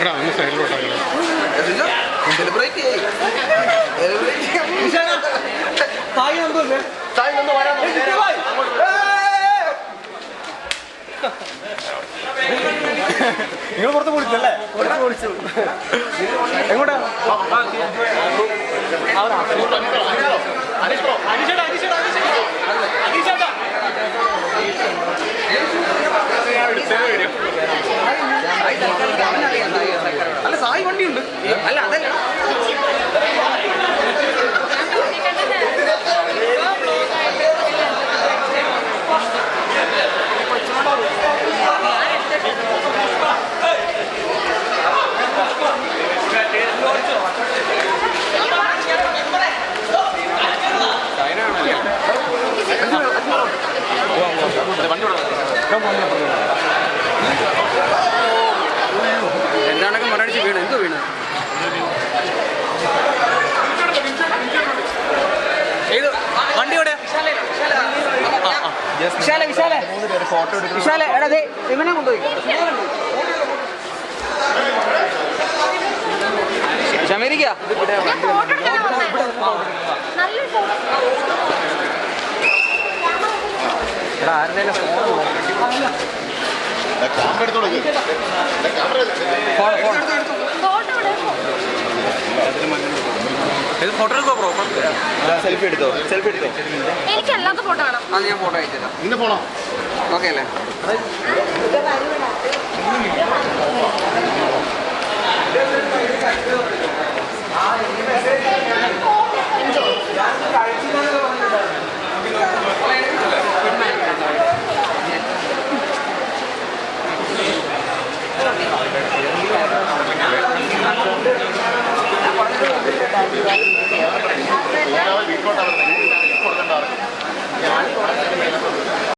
എടാ ഒന്ന് സൈഡിലോട്ടാണ് സെലിബ്രേറ്റ് നിങ്ങൾ പുറത്ത് പൊളിച്ചല്ലേ എങ്ങോട്ടാ അല്ല സായി വണ്ടിയുണ്ട് അല്ല അതല്ല എന്താണൊക്കെ മറടിച്ച് വീണ്? എന്തോ വീണ്? ഏത്? വണ്ടി എവിടെ? വിശാല വിശാല. വിശാല എടാ ദേ ഇവനെ കൊണ്ടുപോയി. ക്ഷമരിക്ക ഞാൻ ഫോട്ടോ എടുക്കാൻ ക്യാമറ എടുത്തോളൂ ഇത് ഫോട്ടോ എടുക്കോ ബ്രോ സെൽഫി എടുത്തോ? സെൽഫി എടുത്തോ എനിക്ക് അല്ലാത്ത ഫോട്ടോ വേണം ഞാൻ ഫോട്ടോ അയച്ചുതരാം ഇന്ന് പോണോ ഓക്കെ അല്ലേ വീട്ടിലോട്ട്